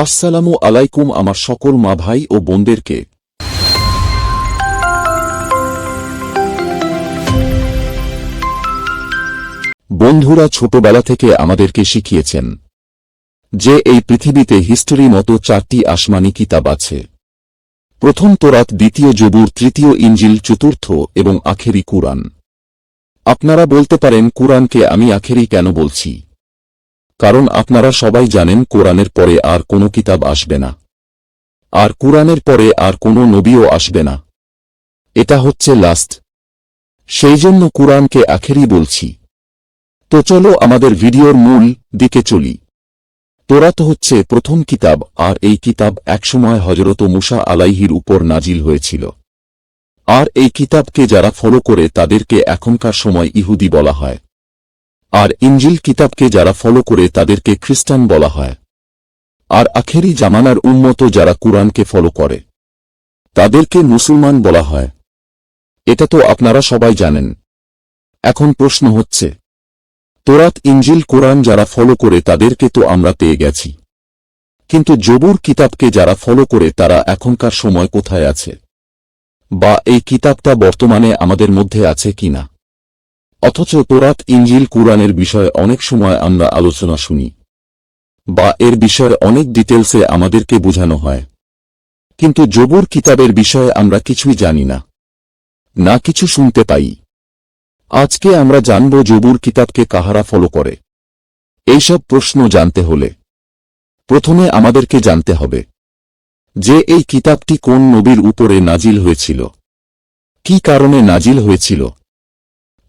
আসসালামু আলাইকুম আমার সকল মা ভাই ও বোনদেরকে। বন্ধুরা ছোটবেলা থেকে আমাদেরকে শিখিয়েছেন যে এই পৃথিবীতে হিস্টোরি মতো চারটি আসমানি কিতাব আছে। প্রথম তোরাত, দ্বিতীয় জবুর তৃতীয় ইঞ্জিল, চতুর্থ এবং আখেরি কুরআন। আপনারা বলতে পারেন, কুরআনকে আমি আখেরি কেন বলছি? কারণ আপনারা সবাই জানেন কোরআনের পরে আর কোনো কিতাব আসবে না। আর কোরআনের পরে আর কোনো নবীও আসবে না। এটা হচ্ছে লাস্ট সেই জন্য কোরআনকে আখেরই বলছি। তো চলো আমাদের ভিডিওর মূল দিকে চলি। তোরাত হচ্ছে প্রথম কিতাব, আর এই কিতাব একসময় হজরত মুসা আলাইহির উপর নাজিল হয়েছিল। আর এই কিতাবকে যারা ফলো করে তাদেরকে এখনকার সময় ইহুদি বলা হয়। আর ইঞ্জিল কিতাবকে যারা ফলো করে তাদেরকে খ্রিস্টান বলা হয়। আর আখেরি জামানার উন্মত যারা কুরআনকে ফলো করে, তাদেরকে মুসলমান বলা হয়। এটা তো আপনারা সবাই জানেন। এখন প্রশ্ন হচ্ছে, তোরাত, ইঞ্জিল, কোরআন যারা ফলো করে তাদেরকে তো আমরা পেয়ে গেছি। কিন্তু জবুর কিতাবকে যারা ফলো করে তারা এখনকার সময় কোথায় আছে? বা এই কিতাবটা বর্তমানে আমাদের মধ্যে আছে কিনা? অথচ তোরাত ইঞ্জিল কুরআনের বিষয়ে অনেক সময় আমরা আলোচনা শুনি। বা এর বিষয়ে অনেক ডিটেলসে আমাদেরকে বোঝানো হয়। কিন্তু জবুর কিতাবের বিষয়ে আমরা কিছুই জানি না। না কিছু শুনতে পাই। আজকে আমরা জানব জবুর কিতাবকে কাহারা ফলো করে। এইসব প্রশ্ন জানতে হলে। প্রথমে আমাদেরকে জানতে হবে যে এই কিতাবটি কোন নবীর উপরে নাজিল হয়েছিল। কি কারণে নাজিল হয়েছিল?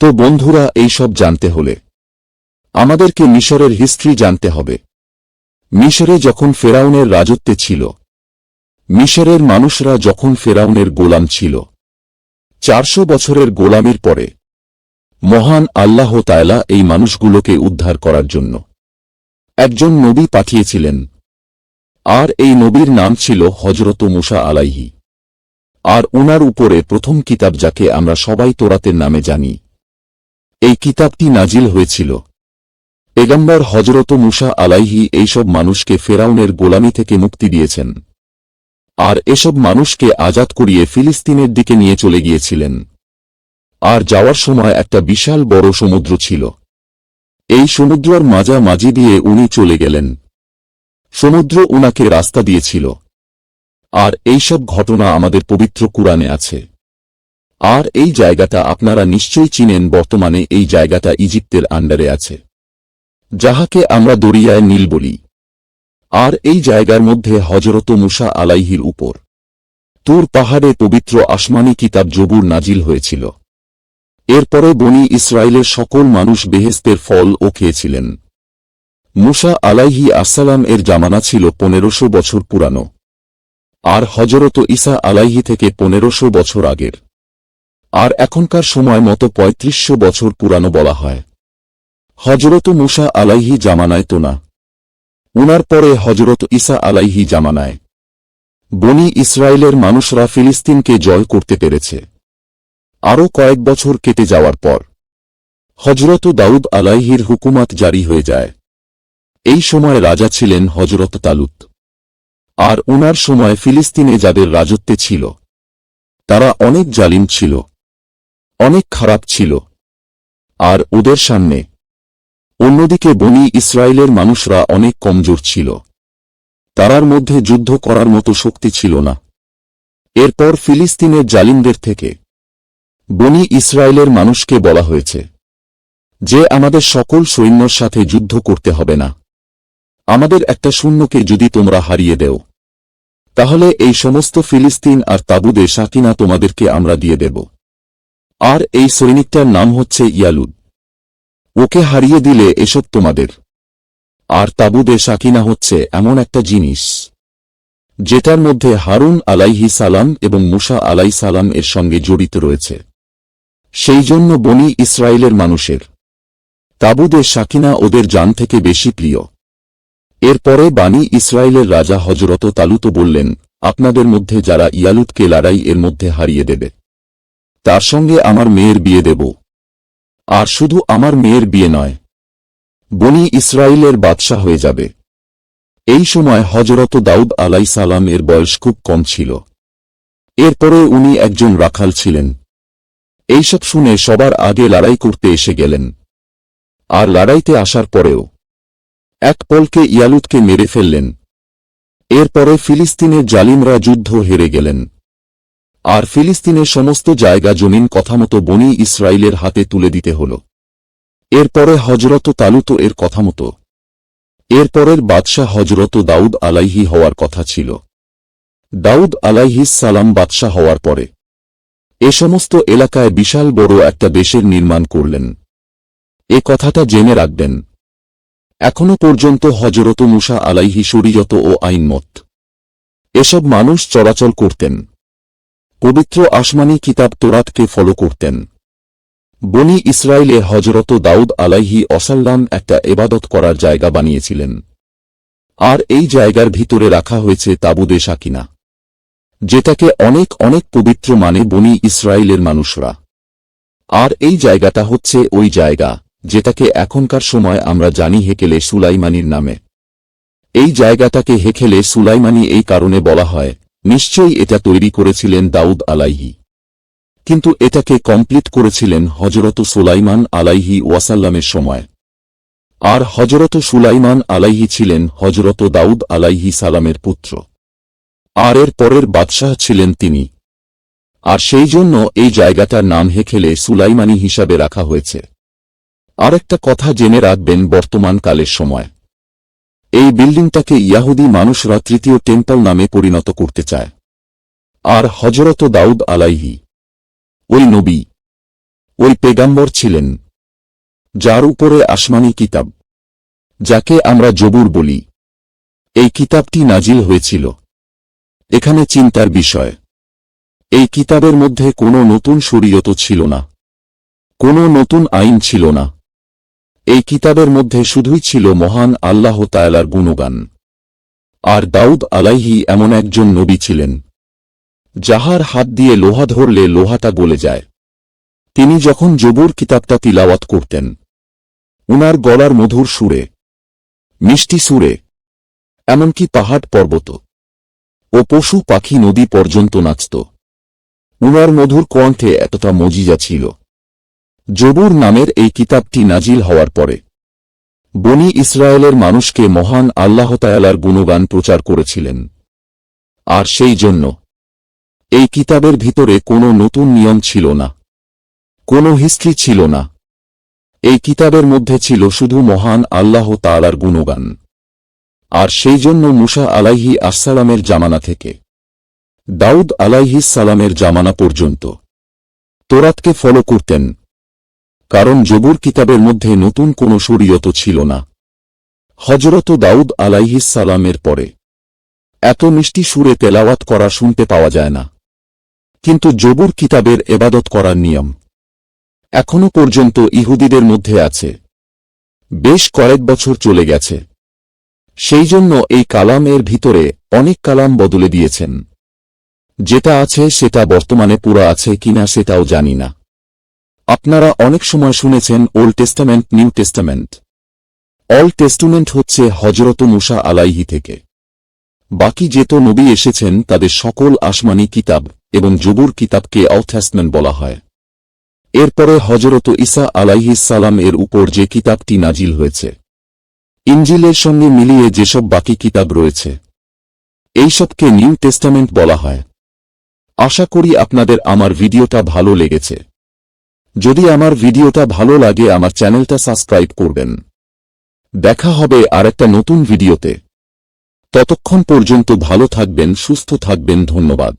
তো বন্ধুরা, এইসব জানতে হলে আমাদেরকে মিশরের হিস্ট্রি জানতে হবে। মিশরে যখন ফেরাউনের রাজত্বে ছিল, মিশরের মানুষরা যখন ফেরাউনের গোলাম ছিল, চারশো বছরের গোলামির পরে মহান আল্লাহ তায়লা এই মানুষগুলোকে উদ্ধার করার জন্য একজন নবী পাঠিয়েছিলেন। আর এই নবীর নাম ছিল হজরত মুসা আলাইহি। আর উনার উপরে প্রথম কিতাব যাকে আমরা সবাই তোরাতের নামে জানি এই কিতাবটি নাজিল হয়েছিল। পেগম্বর হজরত মুসা আলাইহি এইসব মানুষকে ফেরাউনের গোলামি থেকে মুক্তি দিয়েছেন। আর এসব মানুষকে আজাদ করিয়ে ফিলিস্তিনের দিকে নিয়ে চলে গিয়েছিলেন। আর যাওয়ার সময় একটা বিশাল বড় সমুদ্র ছিল। এই সমুদ্রর মাঝামাঝি দিয়ে উনি চলে গেলেন। সমুদ্র উনাকে রাস্তা দিয়েছিল। আর এইসব ঘটনা আমাদের পবিত্র কুরআনে আছে। আর এই জায়গাটা আপনারা নিশ্চয়ই চিনেন, বর্তমানে এই জায়গাটা ইজিপ্তের আন্ডারে আছে। যাহাকে আমরা দরিয়ায় নীল বলি। আর এই জায়গার মধ্যে হজরত মুসা আলাইহির উপর। তুর পাহাড়ে পবিত্র আসমানি কিতাব জবুর নাজিল হয়েছিল। এরপরে বনি ইসরায়েলের সকল মানুষ বেহেস্তের ফল ও খেয়েছিলেন। মুসা আলাইহি আসসালাম এর জামানা ছিল পনেরোশো বছর পুরানো। আর হজরত ইসা আলাইহি থেকে পনেরোশো বছর আগের। আর এখনকার সময় মতো পঁয়ত্রিশশো বছর পুরানো বলা হয়। হজরত মুসা আলাইহি জামানায় তো না উনার পরে হজরত ইসা আলাইহি জামানায়। বনি ইসরায়েলের মানুষরা ফিলিস্তিনকে জয় করতে পেরেছে। আরও কয়েক বছর কেটে যাওয়ার পর হজরত দাউদ আলাইহির হুকুমাত জারি হয়ে যায়। এই সময় রাজা ছিলেন হজরত তালুত। আর উনার সময় ফিলিস্তিনে যাদের রাজত্বে ছিল, তারা অনেক জালিম ছিল। অনেক খারাপ ছিল। আর ওদের সামনে, অন্যদিকে বনি ইসরায়েলের মানুষরা অনেক কমজোর ছিল। তারার মধ্যে যুদ্ধ করার মতো শক্তি ছিল না। এরপর ফিলিস্তিনের জালিমদের থেকে, বনি ইসরায়েলের মানুষকে বলা হয়েছে যে, আমাদের সকল সৈন্যর সাথে যুদ্ধ করতে হবে না। আমাদের একটা শূন্যকে যদি তোমরা হারিয়ে দেও, তাহলে এই সমস্ত ফিলিস্তিন আর তাবুদে সাকিনা তোমাদেরকে আমরা দিয়ে দেব। আর এই সৈনিকটার নাম হচ্ছে ইয়ালুদ। ওকে হারিয়ে দিলে এসব তোমাদের। আর তাবুদে সাকিনা হচ্ছে এমন একটা জিনিস। যেটার মধ্যে হারুন আলাইহি সালাম এবং মুসা আলাই সালাম এর সঙ্গে জড়িত রয়েছে। সেই জন্য বনি ইসরায়েলের মানুষের। তাবুদে সাকিনা ওদের জান থেকে বেশি প্রিয়। এরপরে বানি ইসরায়েলের রাজা হজরত তালুত বললেন, আপনাদের মধ্যে যারা ইয়ালুদকে লড়াই এর মধ্যে হারিয়ে দেবে তার সঙ্গে আমার মেয়ের বিয়ে দেব। আর শুধু আমার মেয়ের বিয়ে নয়, বনি ইসরায়েলের বাদশাহ হয়ে যাবে। এই সময় হজরত দাউদ আলাই সালাম এর বয়স খুব কম ছিল। এরপরে উনি একজন রাখাল ছিলেন। এইসব শুনে সবার আগে লড়াই করতে এসে গেলেন। আর লড়াইতে আসার পরেও এক পলকে ইয়ালুদকে মেরে ফেললেন। এরপরে ফিলিস্তিনের জালিমরা যুদ্ধ হেরে গেলেন। আর ফিলিস্তিনের সমস্ত জায়গা জমিন কথামতো বনি ইসরায়েলের হাতে তুলে দিতে হল। এরপরে হজরত তালুত এর কথামতো। এরপরের বাদশাহ হজরত দাউদ আলাইহি হওয়ার কথা ছিল। দাউদ আলাইহিস সালাম বাদশাহ হওয়ার পরে। এ সমস্ত এলাকায় বিশাল বড় একটা দেশের নির্মাণ করলেন। এ কথাটা জেনে রাখবেন। এখনও পর্যন্ত হজরত মুসা আলাইহি শরীয়ত ও আইনমত। এসব মানুষ চলাচল করতেন। পবিত্র আসমানি কিতাব তোরাতকে ফলো করতেন। বনি ইসরায়েলে হজরত দাউদ আলাইহি অসাল্লাম একটা এবাদত করার জায়গা বানিয়েছিলেন। আর এই জায়গার ভিতরে রাখা হয়েছে তাবুদে সাকিনা। যেটাকে অনেক অনেক পবিত্র মানে বনি ইসরায়েলের মানুষরা। আর এই জায়গাটা হচ্ছে ওই জায়গা, যেটাকে এখনকার সময় আমরা জানি হেকেলে সুলাইমানির নামে। এই জায়গাটাকে হেকেলে সুলাইমানি এই কারণে বলা হয় নিশ্চয়ই এটা তৈরি করেছিলেন দাউদ আলাইহি। কিন্তু এটাকে কমপ্লিট করেছিলেন হজরত সুলাইমান আলাইহি ওয়াসাল্লামের সময়। আর হজরত সুলাইমান আলাইহি ছিলেন হজরত দাউদ আলাইহি সালামের পুত্র। আর এর পরের বাদশাহ ছিলেন তিনি। আর সেই জন্য এই জায়গাটার নাম হেখেলে সুলাইমানি হিসাবে রাখা হয়েছে। আরেকটা কথা জেনে রাখবেন বর্তমান কালের সময়। এই বিল্ডিংটাকে ইয়াহুদি মানুষরা তৃতীয় টেম্পল নামে পরিণত করতে চায়। আর হজরত দাউদ আলাইহি, ওই নবী, ওই পেগাম্বর ছিলেন, যার উপরে আসমানি কিতাব, যাকে আমরা জবুর বলি। এই কিতাবটি নাজিল হয়েছিল। এখানে চিন্তার বিষয়। এই কিতাবের মধ্যে কোনো নতুন শরীয়ত ছিল না। কোনো নতুন আইন ছিল না। এই কিতাবের মধ্যে শুধুই ছিল মহান আল্লাহ তায়ালার গুণগান। আর দাউদ আলাইহি এমন একজন নবী ছিলেন, যাহার হাত দিয়ে লোহা ধরলে লোহাটা গলে যায়। তিনি যখন জবুর কিতাবটা তিলাওয়াত করতেন, উনার গলার মধুর সুরে, মিষ্টি সুরে, এমনকি পাহাড় পর্বত ও পশু পাখি নদী পর্যন্ত নাচত। উনার মধুর কণ্ঠে এতটা মজিজা ছিল। জবুর নামের এই কিতাবটি নাজিল হওয়ার পরে, বনি ইসরায়েলের মানুষকে মহান আল্লাহ তায়ালার গুণগান প্রচার করেছিলেন। আর সেই জন্য, এই কিতাবের ভিতরে কোনো নতুন নিয়ম ছিল না, কোনো হিস্ট্রি ছিল না। এই কিতাবের মধ্যে ছিল শুধু মহান আল্লাহ তালার গুণগান। আর সেই জন্য মুসা আলাইহি আসসালামের জামানা থেকে, দাউদ আলাইহিস সালামের জামানা পর্যন্ত তোরাতকে ফলো করতেন। কারণ জবুর কিতাবের মধ্যে নতুন কোনো শরীয়ত ছিল না। হজরত দাউদ সালামের পরে। এত মিষ্টি সুরে তেলাওয়াত করা শুনতে পাওয়া যায় না। কিন্তু জবুর কিতাবের এবাদত করার নিয়ম। এখনও পর্যন্ত ইহুদিদের মধ্যে আছে। বেশ কয়েক বছর চলে গেছে। সেই জন্য এই কালামের ভিতরে অনেক কালাম বদলে দিয়েছেন। যেটা আছে সেটা বর্তমানে পুরা আছে কিনা সেটাও জানি না। আপনারা অনেক সময় শুনেছেন old testament new testament old testament হচ্ছে হজরত মুসা আলাইহি থেকে। বাকি যেত নবী এসেছেন, তাদের সকল আসমানি কিতাব এবং জবুর কিতাবকে অথ্যাসমেন্ট বলা হয়। এরপরে হজরত ইসা আলাইহিস সালাম এর উপর যে কিতাবটি নাজিল হয়েছে। ইঞ্জিলের সঙ্গে মিলিয়ে যেসব বাকি কিতাব রয়েছে। এইসবকে নিউ টেস্টামেন্ট বলা হয়। আশা করি আপনাদের আমার ভিডিওটা ভালো লেগেছে। যদি আমার ভিডিওটা ভালো লাগে, আমার চ্যানেলটা সাবস্ক্রাইব করবেন। দেখা হবে আর একটা নতুন ভিডিওতে। ততক্ষণ পর্যন্ত ভালো থাকবেন, সুস্থ থাকবেন, ধন্যবাদ।